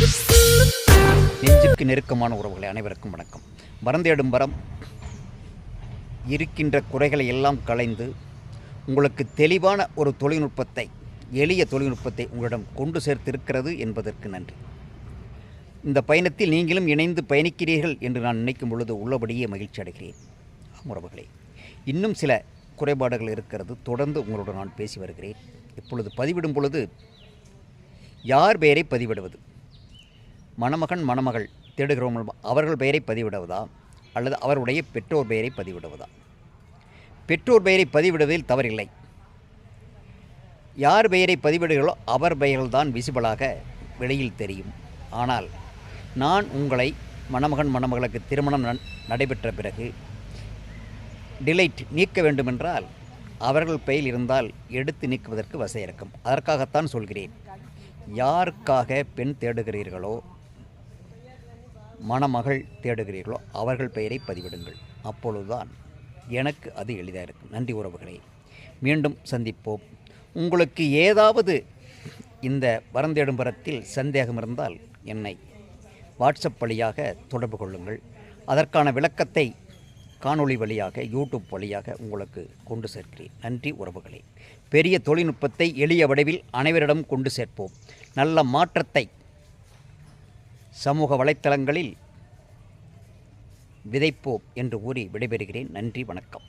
நெஞ்சுக்கு நெருக்கமான உறவுகளை அனைவருக்கும் வணக்கம். மறந்தேடும் வரம் இருக்கின்ற குறைகளை எல்லாம் களைந்து உங்களுக்கு தெளிவான ஒரு தொழில்நுட்பத்தை எளிய தொழில்நுட்பத்தை உங்களிடம் கொண்டு சேர்த்திருக்கிறது என்பதற்கு நன்றி. இந்த பயணத்தில் நீங்களும் இணைந்து பயணிக்கிறீர்கள் என்று நான் நினைக்கும் பொழுது உள்ளபடியே மகிழ்ச்சி அடைகிறேன். உறவுகளே இன்னும் சில குறைபாடுகள் இருக்கிறது. தொடர்ந்து உங்களோடு நான் பேசி வருகிறேன். இப்பொழுது பதிவிடும் பொழுது யார் பெயரை பதிவிடுவது? மணமகன் மணமகள் தேடுகிறோம் அவர்கள் பெயரை பதிவிடுவதா? அல்லது அவருடைய பெற்றோர் பெயரை பதிவிடுவதா? பெற்றோர் பெயரை பதிவிடுவதில் தவறில்லை. யார் பெயரை பதிவிடுகிறோ அவர் பெயர்கள்தான் விசிபிளாக வெளியில் தெரியும். ஆனால் நான் உங்களை மணமகன் மணமகளுக்கு திருமணம் நடைபெற்ற பிறகு டிலைட் நீக்க வேண்டுமென்றால் அவர்கள் பெயர் இருந்தால் எடுத்து நீக்குவதற்கு வசதி இருக்கும் அதற்காகத்தான் சொல்கிறேன். யாருக்காக பெண் தேடுகிறீர்களோ மணமகள் தேடுகிறீர்களோ அவர்கள் பெயரை பதிவிடுங்கள். அப்பொழுதுதான் எனக்கு அது எளிதாக இருக்கும். நன்றி உறவுகளே. மீண்டும் சந்திப்போம். உங்களுக்கு ஏதாவது இந்த வரந்தேடும் பரத்தில் சந்தேகம் இருந்தால் என்னை வாட்ஸ்அப் வழியாக தொடர்பு கொள்ளுங்கள். அதற்கான விளக்கத்தை காணொளி வழியாக யூடியூப் வழியாக உங்களுக்கு கொண்டு சேர்க்கிறேன். நன்றி உறவுகளே. பெரிய தொழில்நுட்பத்தை எளிய வடிவில் அனைவரிடம் கொண்டு சேர்ப்போம். நல்ல மாற்றத்தை சமூக வலைத்தளங்களில் விதைப்போம் என்று கூறி விடைபெறுகிறேன். நன்றி வணக்கம்.